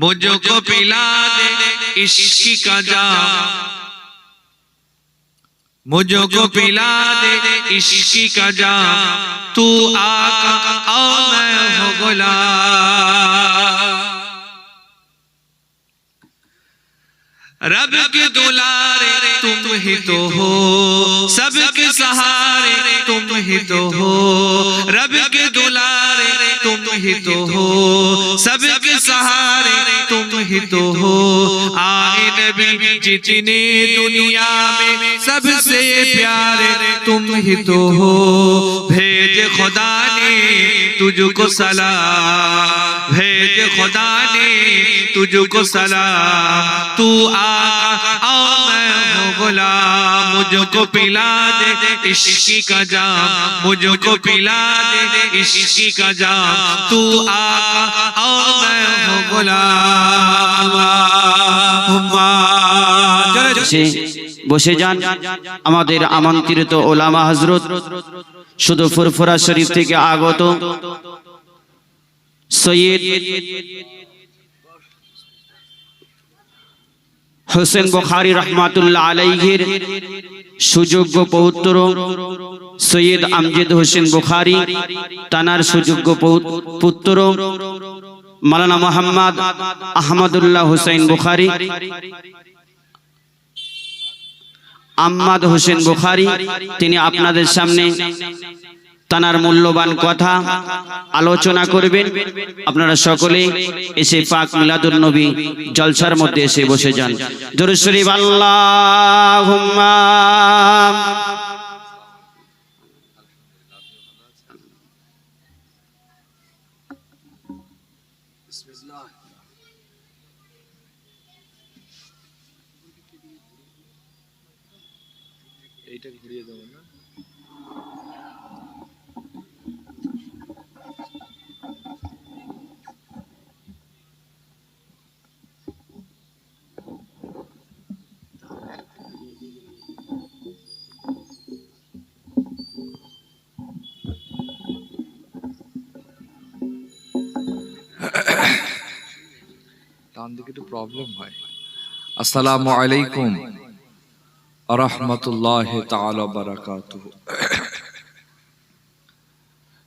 مجھ کو پلا دے عشق کا جام مجھ کو پلا دے عشق کا جام تو آقا او میں ہو غلام۔ رب کے دولار تم ہی تو ہو۔ سب کے سہارے تم ہی تو ہو۔ رب کے دولار ہی تو ہو سب کے سہارے تم ہی تو ہو۔ آئے نبی جتنے دنیا میں سب سے پیارے تم ہی تو ہو۔ بھیج خدا نے تجھ کو سلام۔ بھیج خدا نے تجھ کو سلام۔ تو آقا اور میں गुलाम मुझको पिला दे इश्क का जाम मुझको पिला दे इश्क का जाम तू आका और मैं हूँ गुलाम বসে বসে যান আমাদের আমন্ত্রিত ওলামা হজরত শুধু ফুরফুরা শরীফ থেকে আগত সৈয়দ হোসেন বখারি রহমাতুল্লাহ আলাইহির সুযোগ্য পৌত্র সৈয়দ আমজেদ হোসেন বুখারি, তানার সুযোগ্য পুত্র মালানা মোহাম্মদ আহমদুল্লাহ হুসাইন বুখারি, আম্মাদ হোসেন বুখারি, তিনি আপনাদের সামনে তানার মূল্যবান কথা আলোচনা করবেন। আপনারা সকলে এসে পাক মিলাদুল নবী জলসার মধ্যে এসে বসে যান। দরুদ শরীফ, আল্লাহুম্মা। ডান দিকে একটু প্রবলেম হয়। আসসালামু আলাইকুম। রহমতুল্লাহ তাআলা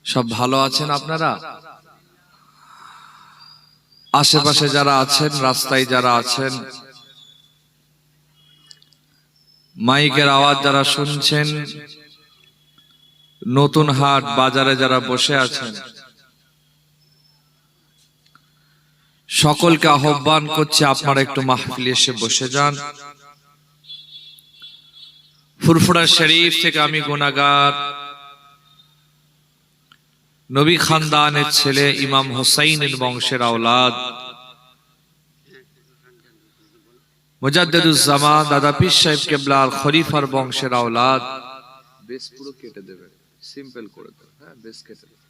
সব ভালো আছেন আপনারা? আশেপাশে যারা আছেন, রাস্তায় যারা আছেন, মাইকের আওয়াজ যারা শুনছেন, নতুন হাট বাজারে যারা বসে আছেন সকলকে আহ্বান করছে আপনারা একটু মাহফিলে এসে বসে যান। ফুরফুরা শরীফ থেকে আমি গুনাগার নবী খানদানের ছেলে ইমাম হোসাইনের বংশের আওলাদ। মুজাদ্দুজ্জামান দাদা পীর সাহেব কেবলার খরিফার বংশের আওলাদ। বেশ পুরো কেটে দেবে, সিম্পল করে দেবে হ্যাঁ বেশ কেটে দেবে।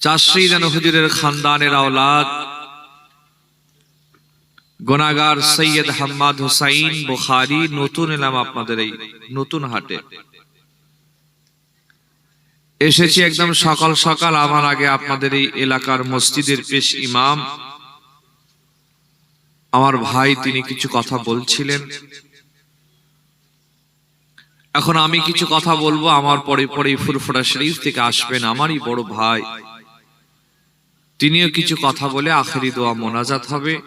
চাষরিদান হুজুরের খানদানের আওলাদ। গোনাগার সৈয়দ হাম্মাদ হুসাইন বুখারি নতুন এলাম আপনাদের এই নতুন হাটে। এসেছি একদম সকাল সকাল আমার আগে আপনাদের এই এলাকার মসজিদের পেশ ইমাম। আমার ভাই তিনি কিছু কথা বলছিলেন। এখন আমি কিছু কথা বলবো আমার পরে পরে ফুরফুরা শরীফ থেকে আসবেন আমারই বড় ভাই তিনিও কিছু কথা বলে আখেরি দোয়া মোনাজাত হবে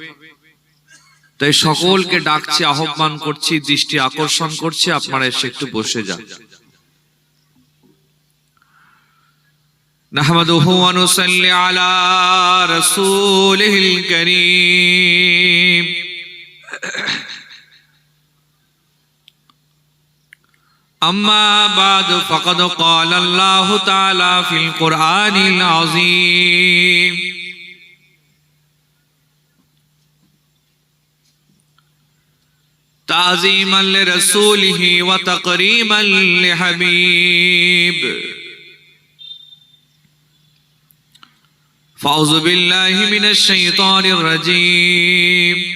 তাই সকলকে ডাকছি আহ্বান করছি দৃষ্টি আকর্ষণ করছি আপনারা এসে একটু বসে যান نحمده ونصلي على رسوله الكريم أما بعد فقد قال الله تعالى في القرآن العظيم تعظيما لرسوله وتقريما لحبيب فأعوذ بالله من الشيطان الرجيم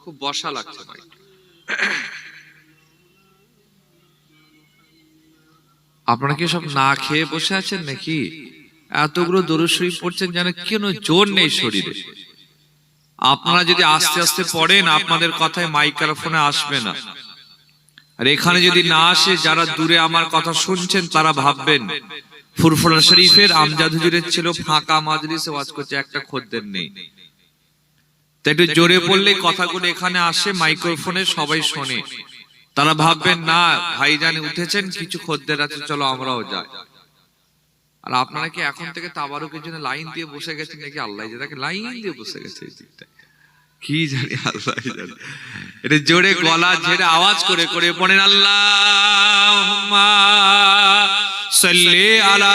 খুব বসা লাগছে আপনারা কি সব না খেয়ে বসে আছেন নাকি? এতগুলো দরুদ শরীফ পড়ছেন যেন কেন জোর নেই শরীরে? আপনারা যদি আস্তে আস্তে পড়েন, আপনাদের কথায় মাইক্রোফোনে আসবে না। আর এখানে যদি না আসে, যারা দূরে আমার কথা শুনছেন, তারা ভাববেন ফুরফুরা শরীফের আমজাদ হুজুরের ছিল ফাঁকা মাজলিসে ওয়াজ করছে, একটা খদ্দের নেই। তাই একটু জোরে পড়লে কথাগুলো এখানে আসে, মাইক্রোফোনে সবাই শোনে। তারা ভাববেন, না, ভাইজান উঠেছেন, কিছু খদ্দের আছে, চলো আমরাও যাই। আর আপনারা কি এখন থেকে তাবারুকের জন্য লাইন দিয়ে বসে গেছেন নাকি আল্লাহ তাকে লাইন দিয়ে বসে গেছে কি জানি আল্লাহ জানে। এটা জোরে গলা ঝেড়ে আওয়াজ করে করে পড়েন আল্লাহ صلي على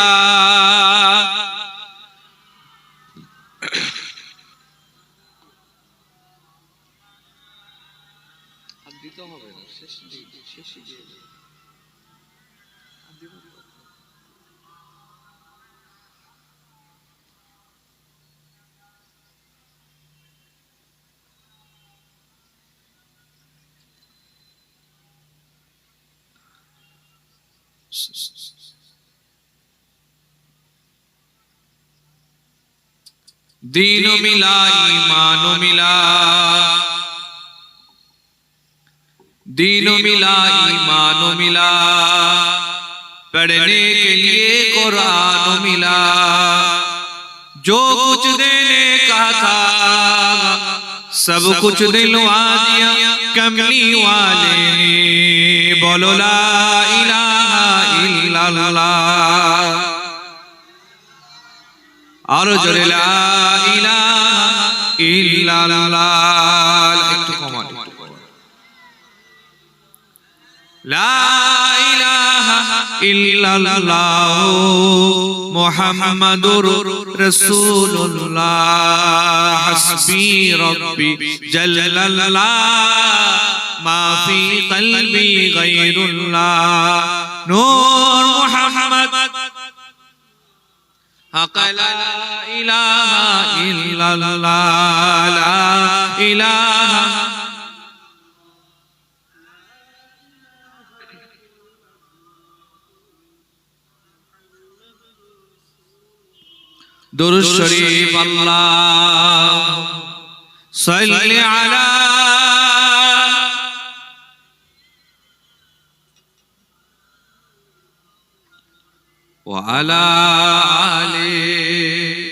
Sí, sí, sí. دین و ملا ایمان و ملا دین و ملا ایمان و ملا پڑھنے کے لیے قرآن و ملا جو کچھ دینے کا تھا سب کچھ دلوا دیا کمی والے۔ بولو لا الہ الا اللہ۔ একটু কমান একটু কমান। মুহাম্মাদুর রাসূলুল্লাহ। হাসবি রব্বি জাল্লাল্লাহ। মা ফি কলবি গায়রুল্লাহ। নূর মুহাম্মদ حق لا إله إلا الله لا إله درود الشريف الله صل على وعلى آله.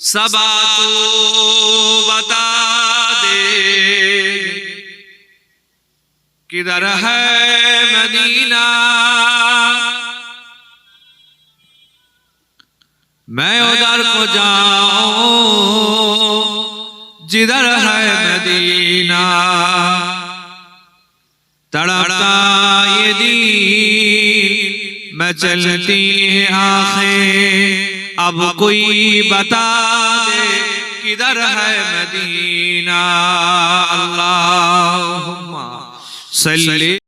سبا تو بتا دے کدھر ہے مدینہ؟ میں ادھر کو جاؤں، جدھر ہے तड़पता ये दीन मैं चलती है आंखें अब कोई बता दे किधर है मदीना अल्लाह सल्ली